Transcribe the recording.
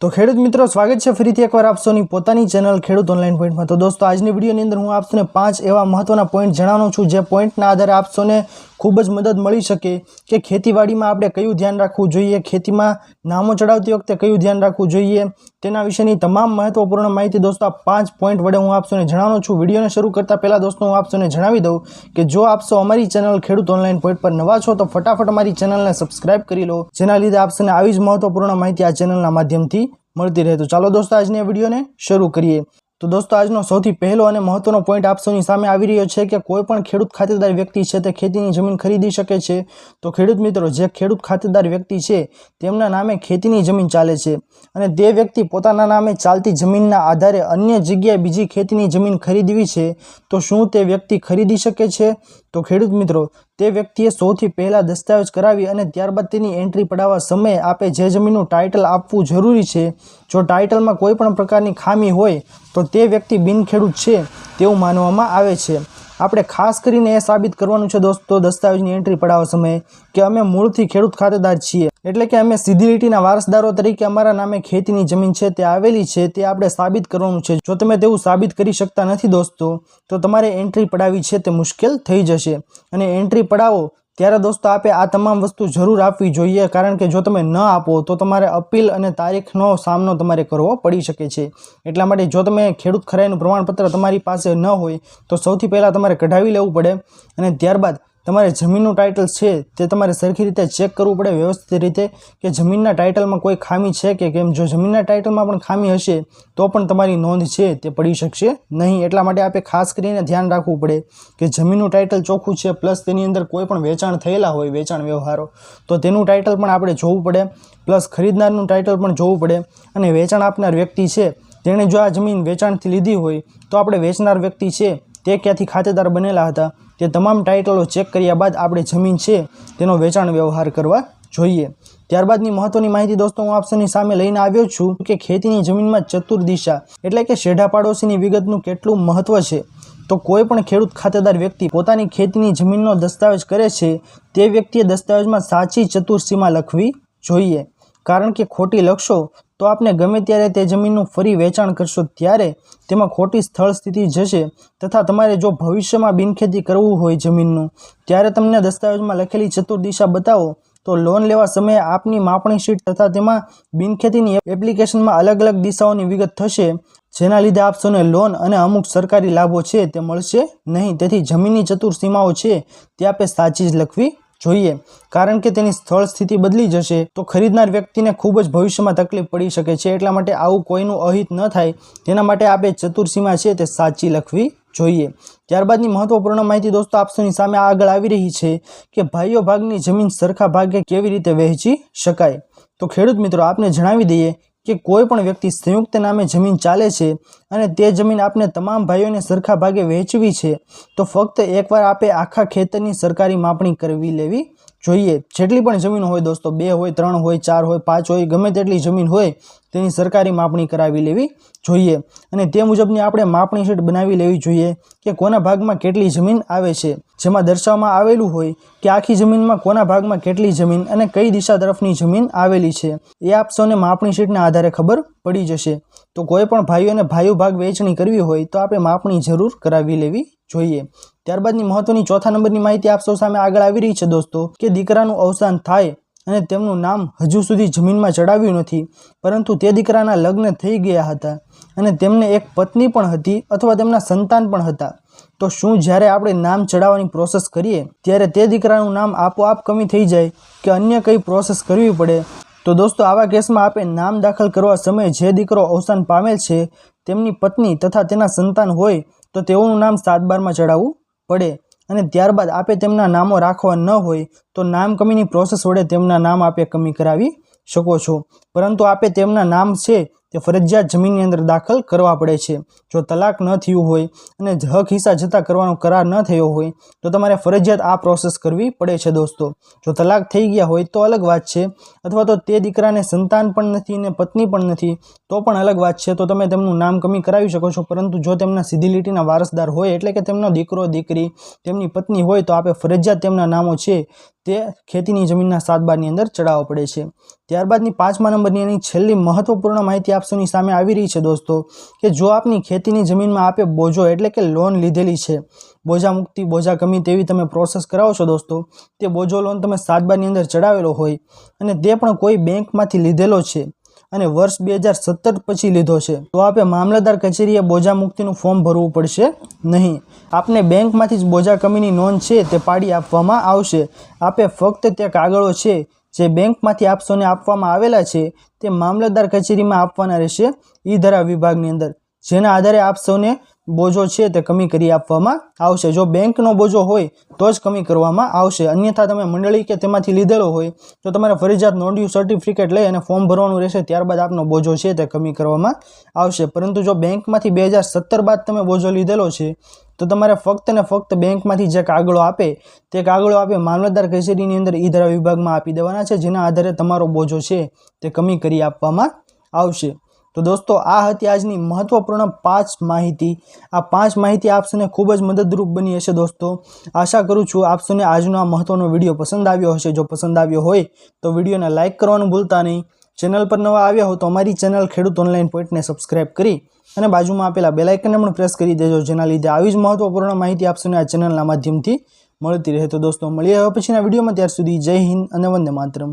તો ખેડૂત મિત્રો, સ્વાગત છે ફરીથી એકવાર આપસોની પોતાની ચેનલ ખેડૂત ઓનલાઈન પોઈન્ટમાં તો દોસ્તો, આજની વિડીયોની અંદર હું આપસોને પાંચ એવા મહત્વના પોઈન્ટ જણાવું છું, જે પોઈન્ટના આધારે આપસોને ખૂબ જ મદદ મળી શકે કે ખેતીવાડીમાં આપણે કયું ધ્યાન રાખવું જોઈએ, ખેતીમાં નામો ચડાવતી વખતે કયું ધ્યાન રાખવું જોઈએ, તેના વિશેની તમામ મહત્વપૂર્ણ માહિતી દોસ્તો, આ પાંચ પોઈન્ટ વડે હું આપસોને જણાવું છું. વિડીયોને શરૂ કરતાં પહેલાં દોસ્તો, હું આપસોને જણાવી દઉં કે જો આપસો અમારી ચેનલ ખેડૂત ઓનલાઈન પોઈન્ટ પર નવા છો, તો ફટાફટ અમારી ચેનલને સબસ્ક્રાઇબ કરી લો, જેના લીધે આપસોને આવી જ મહત્વપૂર્ણ માહિતી આ ચેનલના માધ્યમથી મળતી રહે. તો ચાલો દોસ્તો, આજની વિડીયોને શરૂ કરીએ. તો દોસ્તો, આજનો સૌથી પહેલો અને મહત્વનો પોઈન્ટ આપસોની સામે આવી રહ્યો છે કે કોઈ પણ ખેડૂત ખાતેદાર વ્યક્તિ છે તે ખેતીની જમીન ખરીદી શકે છે. તો ખેડૂત મિત્રો, જે ખેડૂત ખાતેદાર વ્યક્તિ છે, તેમના નામે ખેતીની જમીન ચાલે છે અને તે વ્યક્તિ પોતાના નામે ચાલતી જમીનના આધારે અન્ય જગ્યાએ બીજી ખેતીની જમીન ખરીદવી છે. તો શું તે વ્યક્તિ ખરીદી શકે છે? તો ખેડૂત મિત્રો, તે વ્યક્તિએ સૌથી પહેલાં દસ્તાવેજ કરાવી અને ત્યારબાદ તેની એન્ટ્રી પડાવવા સમયે આપે જે જમીનનું ટાઇટલ આપવું જરૂરી છે. જો ટાઇટલમાં કોઈપણ પ્રકારની ખામી હોય, તો તે વ્યક્તિ બિનખેડૂત છે તેવું માનવામાં આવે છે. આપણે ખાસ કરીને એ સાબિત કરવાનું છે દોસ્તો, દસ્તાવેજની એન્ટ્રી પડાવવા સમયે કે અમે મૂળથી ખેડૂત ખાતેદાર છીએ. એટલે કે અમે સીધી લીટીના વારસદારો તરીકે અમારા નામે ખેતીની જમીન છે, તે આવેલી છે, તે આપણે સાબિત કરવાનું છે. જો તમે તેવું સાબિત કરી શકતા નથી દોસ્તો, તો તમારે એન્ટ્રી પડાવવી છે તે મુશ્કેલ થઈ જશે. અને એન્ટ્રી પડાવો ત્યારે દોસ્તો આપે આ તમામ વસ્તુ જરૂર આપવી જોઈએ, કારણ કે જો તમે ન આપો, તો તમારે અપીલ અને તારીખનો સામનો તમારે કરવો પડી શકે છે. એટલા માટે જો તમે ખેડૂત ખરાઈનું પ્રમાણપત્ર તમારી પાસે ન હોય, તો સૌથી પહેલાં તમારે કઢાવી લેવું પડે અને ત્યારબાદ તમારે જમીનનું ટાઇટલ છે તે તમારે સરખી રીતે ચેક કરવું પડે વ્યવસ્થિત રીતે કે જમીનના ટાઇટલમાં કોઈ ખામી છે કે કેમ? જો જમીનના ટાઇટલમાં પણ ખામી હશે, તો પણ તમારી નોંધ છે તે પડી શકશે નહીં. એટલા માટે આપણે ખાસ કરીને ધ્યાન રાખવું પડે કે જમીનનું ટાઇટલ ચોખ્ખું છે પ્લસ તેની અંદર કોઈ પણ વેચાણ થયેલા હોય, વેચાણ વ્યવહારો, તો તેનું ટાઇટલ પણ આપણે જોવું પડે. પ્લસ ખરીદનારનું ટાઇટલ પણ જોવું પડે. અને વેચાણ આપનાર વ્યક્તિ છે, તેણે જો આ જમીન વેચાણથી લીધી હોય, તો આપણે વેચનાર વ્યક્તિ છે તે ક્યાંથી ખાતેદાર બનેલા હતા? તે તમામ ટાઇટલો ચેક કર્યા બાદ આપણે જમીન છે તેનો વેચાણ વ્યવહાર કરવા જોઈએ. ત્યારબાદની મહત્વની માહિતી દોસ્તો, હું આપસોની સામે લઈને આવ્યો છું કે ખેતીની જમીનમાં ચતુર્દિશા એટલે કે શેઢા પાડોશીની વિગતનું કેટલું મહત્વ છે? તો કોઈ પણ ખેડૂત ખાતેદાર વ્યક્તિ પોતાની ખેતીની જમીનનો દસ્તાવેજ કરે છે, તે વ્યક્તિએ દસ્તાવેજમાં સાચી ચતુર્સીમા લખવી જોઈએ. કારણ કે ખોટી લખશો તો આપને ગમે ત્યારે તે જમીનનું ફરી વેચાણ કરશો, ત્યારે તેમાં ખોટી સ્થળ સ્થિતિ જશે તથા તમારે જો ભવિષ્યમાં બિનખેતી કરવું હોય જમીનનું, ત્યારે તમને દસ્તાવેજમાં લખેલી ચતુર્દિશા બતાવો. તો લોન લેવા સમયે આપની માપણી શીટ તથા તેમાં બિનખેતીની એપ્લિકેશનમાં અલગ અલગ દિશાઓની વિગત થશે, જેના લીધે આપશોને લોન અને અમુક સરકારી લાભો છે તે મળશે નહીં. તેથી જમીનની ચતુર્સીમાઓ છે તે આપે સાચી જ લખવી જોઈએ. કારણ કે તેની સ્થળ સ્થિતિ બદલી જશે, તો ખરીદનાર વ્યક્તિને ખૂબ જ ભવિષ્યમાં તકલીફ પડી શકે છે. એટલા માટે આવું કોઈનું અહિત ન થાય. તેના માટે આપણે ચતુર્સીમા છે તે સાચી લખવી જોઈએ. ત્યારબાદની મહત્વપૂર્ણ માહિતી દોસ્તો આપસોની સામે આગળ આવી રહી છે કે ભાઈઓ ભાગની જમીન સરખા ભાગે કેવી રીતે વહેંચી શકાય. તો ખેડૂત મિત્રો, આપને જણાવી દઈએ કે કોઈ પણ વ્યક્તિ સંયુક્ત નામે જમીન ચાલે છે અને તે જમીન આપને તમામ ભાઈઓને સરખા ભાગે વહેંચવી છે, તો ફક્ત એકવાર આપે આખા ખેતરની સરકારી માપણી કરવી લેવી જોઈએ, જેટલી પણ જમીન હોય દોસ્તો, બે હોય, ત્રણ હોય, ચાર હોય, પાંચ હોય, ગમે તેટલી જમીન હોય, તેની સરકારી માપણી કરાવી લેવી જોઈએ. અને તે મુજબની આપણે માપણી શીટ બનાવી લેવી જોઈએ કે કોના ભાગમાં કેટલી જમીન આવે છે. જેમાં દર્શાવવામાં આવેલું હોય કે આખી જમીનમાં કોના ભાગમાં કેટલી જમીન અને કઈ દિશા તરફની જમીન આવેલી છે. એ આપ સૌને માપણી શીટના આધારે ખબર પડી જશે. તો કોઈ પણ ભાઈઓને ભાઈઓ ભાગ વેચણી કરવી હોય તો આપણે માપણી જરૂર કરાવી લેવી જોઈએ. ત્યારબાદની મહત્વની ચોથા નંબરની માહિતી આપ સૌ સામે આગળ આવી રહી છે દોસ્તો, કે દીકરાનું અવસાન થાય અને તેમનું નામ હજુ સુધી જમીનમાં ચડાવ્યું નથી, પરંતુ તે દીકરાના લગ્ન થઈ ગયા હતા અને તેમને એક પત્ની પણ હતી અથવા તેમના સંતાન પણ હતા. તો શું જ્યારે આપણે નામ ચડાવવાની પ્રોસેસ કરીએ, ત્યારે તે દીકરાનું નામ આપોઆપ કમી થઈ જાય કે અન્ય કંઈ પ્રોસેસ કરવી પડે? તો દોસ્તો, આવા કેસમાં આપણે નામ દાખલ કરવા સમયે જે દીકરો અવસાન પામેલ છે, તેમની પત્ની તથા તેના સંતાન હોય, તો તેઓનું નામ સાતબારમાં ચડાવવું પડે. અને ત્યારબાદ આપે તેમના નામો રાખવા ન હોય, તો નામ કમીની પ્રોસેસ વડે તેમના નામ આપે કમી કરાવી શકો છો. પરંતુ આપે તેમના નામ છે તે ફરજિયાત જમીનની અંદર દાખલ કરવા પડે છે. જો તલાક ન થયું હોય અને હક હિસ્સા જતા કરવાનો કરાર ન થયો હોય, તો તમારે ફરજિયાત આ પ્રોસેસ કરવી પડે છે દોસ્તો. જો તલાક થઈ ગયા હોય તો અલગ વાત છે, અથવા તો તે દીકરાને સંતાન પણ નથી ને પત્ની પણ નથી, તો પણ અલગ વાત છે. તો તમે તેમનું નામ કમી કરાવી શકો છો, પરંતુ જો તેમના સીધી લીટીના વારસદાર હોય, એટલે કે તેમનો દીકરો, દીકરી, તેમની પત્ની હોય, તો આપણે ફરજિયાત તેમના નામો છે. તે ખેતીની જમીનના સાત બારની અંદર ચડાવવો પડે છે. ત્યારબાદની પાંચમા નંબરની એની છેલ્લી મહત્વપૂર્ણ માહિતી આપસોની સામે આવી રહી છે દોસ્તો, કે જો આપની ખેતીની જમીનમાં આપે બોજો એટલે કે લોન લીધેલી છે. બોજા મુક્તિ, બોજા કમી તેવી તમે પ્રોસેસ કરાવો છો દોસ્તો, તે બોજો લોન તમે સાત બારની અંદર ચડાવેલો હોય અને તે પણ કોઈ બેંકમાંથી લીધેલો છે. અને વર્ષ બે હજાર સત્તર પછી લીધો છે. તો આપે મામલતદાર કચેરીએ બોજા મુક્તિનું ફોર્મ ભરવું પડશે નહીં. આપને બેંકમાંથી જ બોજા કમીની નોંધ છે તે પાડી આપવામાં આવશે. આપે ફક્ત તે કાગળો છે જે બેંકમાંથી આપસોને આપવામાં આવેલા છે તે મામલતદાર કચેરીમાં આપવાના રહેશે ઈ ધરા વિભાગની અંદર. જેના આધારે આપ સૌને બોજો છે તે કમી કરી આપવામાં આવશે. જો બેંકનો બોજો હોય તો જ કમી કરવામાં આવશે. અન્યથા તમે મંડળી કે તેમાંથી લીધેલો હોય તો તમારે ફરજિયાત નોંધ્યું સર્ટિફિકેટ લઈ અને ફોર્મ ભરવાનું રહેશે. ત્યારબાદ આપનો બોજો છે તે કમી કરવામાં આવશે. પરંતુ જો બેંકમાંથી બે હજાર સત્તર બાદ તમે બોજો લીધેલો છે, તો તમારે ફક્ત ને ફક્ત બેંકમાંથી જે કાગળો આપે, તે કાગળો આપે મામલતદાર કચેરીની અંદર ઈ ધરા વિભાગમાં આપી દેવાના છે, જેના આધારે તમારો બોજો છે તે કમી કરી આપવામાં આવશે. તો દોસ્તો, આ હતી આજની મહત્વપૂર્ણ પાંચ માહિતી. આ પાંચ માહિતી આપસને ખૂબ જ મદદરૂપ બની હશે દોસ્તો. આશા કરું છું આપસને આજનો આ મહત્વનો વીડિયો પસંદ આવ્યો હશે. જો પસંદ આવ્યો હોય તો વિડીયોને લાઇક કરવાનું ભૂલતા નહીં. ચેનલ પર નવા આવ્યા હો તો અમારી ચેનલ ખેડૂત ઓનલાઈન પોઈન્ટને સબસ્ક્રાઇબ કરી અને બાજુમાં આપેલા બેલાઇકનને પણ પ્રેસ કરી દેજો, જેના લીધે આવી જ મહત્વપૂર્ણ માહિતી આપસને આ ચેનલના માધ્યમથી મળતી રહે. તો દોસ્તો, મળીએ હવે પછીના વિડીયોમાં. ત્યાર સુધી જય હિન્દ અને વંદે માતરમ.